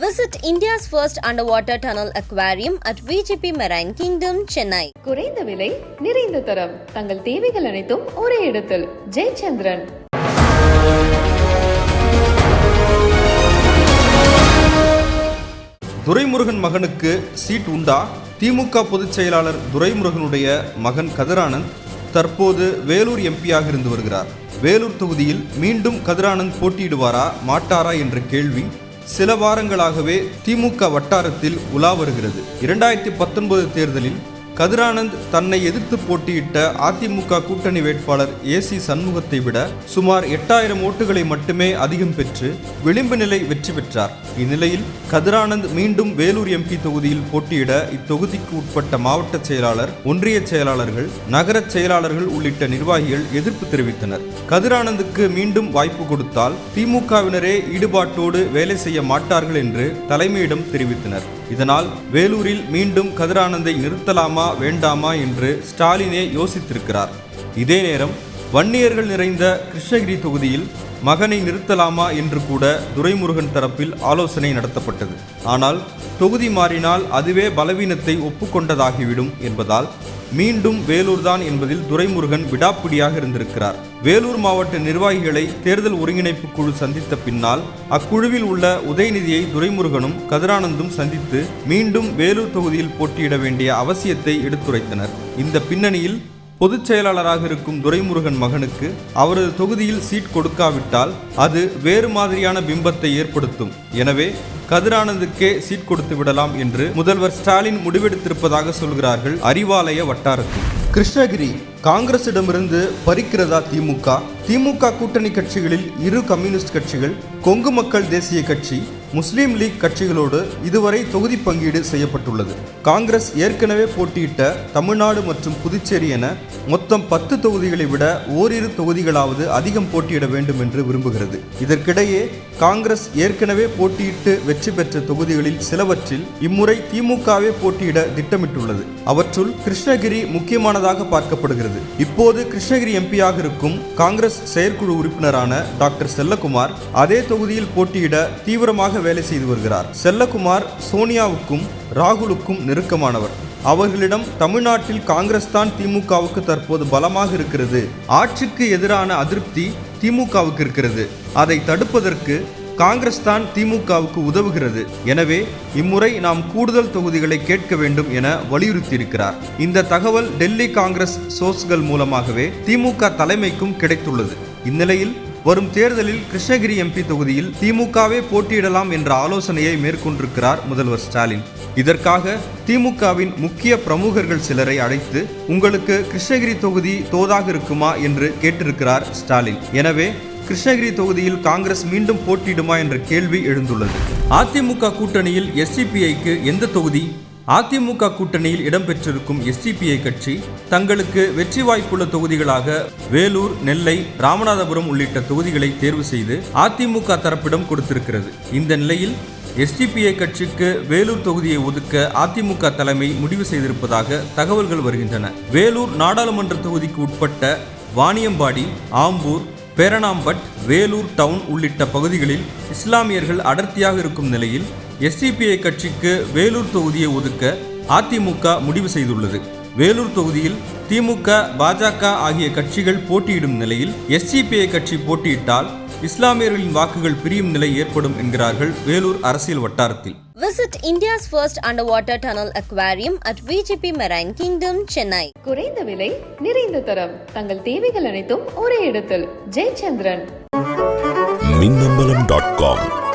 Visit India's first underwater tunnel aquarium at VGP Marine Kingdom, Chennai. குறைந்த விலை நிறைந்த தரம். தங்கள் தேவைகள் அனைத்தும் ஒரே இடத்தில். ஜெயச்சந்திரன். துரைமுருகன் மகனுக்கு சீட் உண்டா? திமுக பொதுச் செயலாளர் துரைமுருகனுடைய மகன் கதிரானந்த் தற்போது வேலூர் எம்பியாக இருந்து வருகிறார். வேலூர் தொகுதியில் மீண்டும் கதிரானந்த் போட்டியிடுவாரா மாட்டாரா என்ற கேள்வி சில வாரங்களாகவே திமுக வட்டாரத்தில் உலா வருகிறது. இரண்டாயிரத்தி பத்தொன்பது தேர்தலில் கதிரானந்த் தன்னை எதிர்த்து போட்டியிட்ட அதிமுக கூட்டணி வேட்பாளர் ஏசி சண்முகத்தை விட சுமார் எட்டாயிரம் ஓட்டுகளை மட்டுமே அதிகம் பெற்று விளிம்பு நிலை வெற்றி பெற்றார். இந்நிலையில் கதிரானந்த் மீண்டும் வேலூர் எம்பி தொகுதியில் போட்டியிட இத்தொகுதிக்கு உட்பட்ட மாவட்ட செயலாளர் ஒன்றிய செயலாளர்கள் நகர செயலாளர்கள் உள்ளிட்ட நிர்வாகிகள் எதிர்ப்பு தெரிவித்தனர். கதிரானந்துக்கு மீண்டும் வாய்ப்பு கொடுத்தால் திமுகவினரே ஈடுபாட்டோடு வேலை செய்ய மாட்டார்கள் என்று தலைமையிடம் தெரிவித்தனர். இதனால் வேலூரில் மீண்டும் கதிரானந்தை நிறுத்தலாமா வேண்டாமா என்று ஸ்டாலினே யோசித்திருக்கிறார். இதே நேரம் வன்னியர்கள் நிறைந்த கிருஷ்ணகிரி தொகுதியில் மகனை நிறுத்தலாமா என்று கூட துரைமுருகன் தரப்பில் ஆலோசனை நடத்தப்பட்டது. ஆனால் தொகுதி மாறினால் அதுவே பலவீனத்தை ஒப்புக்கொண்டதாகிவிடும் என்பதால் மீண்டும் வேலூர்தான் என்பதில் துரைமுருகன் விடாப்பிடியாக இருந்திருக்கிறார். வேலூர் மாவட்ட நிர்வாகிகளை தேர்தல் ஒருங்கிணைப்பு குழு சந்தித்த பின்னால் அக்குழுவில் உள்ள உதயநிதியை துரைமுருகனும் கதிரானந்தும் சந்தித்து மீண்டும் வேலூர் தொகுதியில் போட்டியிட வேண்டிய அவசியத்தை எடுத்துரைத்தனர். இந்த பின்னணியில் பொதுச் செயலாளராக இருக்கும் துரைமுருகன் மகனுக்கு அவரது தொகுதியில் சீட் கொடுக்காவிட்டால் அது வேறு மாதிரியான பிம்பத்தை ஏற்படுத்தும். எனவே கதிரானந்துக்கே சீட் கொடுத்து விடலாம் என்று முதல்வர் ஸ்டாலின் முடிவெடுத்திருப்பதாக சொல்கிறார்கள் அறிவாலய வட்டாரத்தில். கிருஷ்ணகிரி காங்கிரசிடமிருந்து பறிக்கிறதா திமுக? திமுக கூட்டணி கட்சிகளில் இரு கம்யூனிஸ்ட் கட்சிகள் கொங்கு மக்கள் தேசிய கட்சி முஸ்லீம் லீக் கட்சிகளோடு இதுவரை தொகுதி பங்கீடு செய்யப்பட்டுள்ளது. காங்கிரஸ் ஏற்கனவே போட்டியிட்ட தமிழ்நாடு மற்றும் புதுச்சேரி என மொத்தம் பத்து தொகுதிகளை விட ஓரிரு தொகுதிகளாவது அதிகம் போட்டியிட வேண்டும் என்று விரும்புகிறது. இதற்கிடையே காங்கிரஸ் ஏற்கனவே போட்டியிட்டு வெற்றி பெற்ற தொகுதிகளில் சிலவற்றில் இம்முறை திமுகவே போட்டியிட திட்டமிட்டுள்ளது. அவற்றுள் கிருஷ்ணகிரி முக்கியமானதாக பார்க்கப்படுகிறது. இப்போது கிருஷ்ணகிரி எம்பியாக இருக்கும் காங்கிரஸ் செயற்குழு உறுப்பினரான டாக்டர் செல்லகுமார் அதே தொகுதியில் போட்டியிட தீவிரமாக வேலை செய்து வருகிறார். செல்லகுமார் சோனியாவுக்கும் ராகுலுக்கும் நெருக்கமானவர். அவர்களிடம் தமிழ்நாட்டில் காங்கிரஸ் தான் திமுகவுக்கு தற்போது பலமாக இருக்கிறது. ஆட்சிக்கு எதிரான அதிருப்தி திமுகவுக்கு இருக்கிறது. அதை தடுப்பதற்கு காங்கிரஸ் தான் திமுகவுக்கு உதவுகிறது. எனவே இம்முறை நாம் கூடுதல் தொகுதிகளை கேட்க வேண்டும் என வலியுறுத்தியிருக்கிறார். இந்த தகவல் டெல்லி காங்கிரஸ் சோர்ஸ்கள் மூலமாகவே திமுக தலைமைக்கும் கிடைத்துள்ளது. இந்நிலையில் வரும் தேர்தலில் கிருஷ்ணகிரி எம்பி தொகுதியில் திமுகவே போட்டியிடலாம் என்ற ஆலோசனையை மேற்கொண்டிருக்கிறார் முதல்வர் ஸ்டாலின். இதற்காக திமுகவின் முக்கிய பிரமுகர்கள் சிலரை அழைத்து உங்களுக்கு கிருஷ்ணகிரி தொகுதி தோதாக இருக்குமா? என்று கேட்டிருக்கிறார் ஸ்டாலின். எனவே கிருஷ்ணகிரி தொகுதியில் காங்கிரஸ் மீண்டும் போட்டியிடுமா என்ற கேள்வி எழுந்துள்ளது. அதிமுக கூட்டணியில் எஸ்டிபிஐக்கு எந்த தொகுதி அதிமுக கூட்டணியில் இடம்பெற்றிருக்கும் எஸ்டிபிஐ கட்சி தங்களுக்கு வெற்றி வாய்ப்புள்ள தொகுதிகளாக வேலூர் நெல்லை ராமநாதபுரம் உள்ளிட்ட தொகுதிகளை தேர்வு செய்து அதிமுக தரப்பிடம் கொடுத்திருக்கிறது. இந்த நிலையில் எஸ்டிபிஐ கட்சிக்கு வேலூர் தொகுதியை ஒதுக்க அதிமுக தலைமை முடிவு செய்திருப்பதாக தகவல்கள் வருகின்றன. வேலூர் நாடாளுமன்ற தொகுதிக்கு உட்பட்ட வாணியம்பாடி ஆம்பூர் பேரணாம்பட் வேலூர் டவுன் உள்ளிட்ட பகுதிகளில் இஸ்லாமியர்கள் அடர்த்தியாக இருக்கும் நிலையில் எஸ்டிபிஐ கட்சிக்கு வேலூர் தொகுதியை ஒதுக்க அதிமுக முடிவு செய்துள்ளது. வேலூர் தொகுதியில் திமுக பாஜக ஆகிய கட்சிகள் போட்டியிடும் நிலையில் எஸ்டிபிஐ கட்சி போட்டியிட்டால் இஸ்லாமியர்களின் வாக்குகள் பிரியும் நிலை ஏற்படும் என்கிறார்கள் வேலூர் அரசியல் வட்டாரத்தில். Visit India's first underwater tunnel aquarium at VGP Marine Kingdom, Chennai. குறைந்த விலை நிறைந்த தரம். தங்கள் தேவைகள் அனைத்தும் ஒரே இடத்தில். ஜெயச்சந்திரன். Minnambalam dot com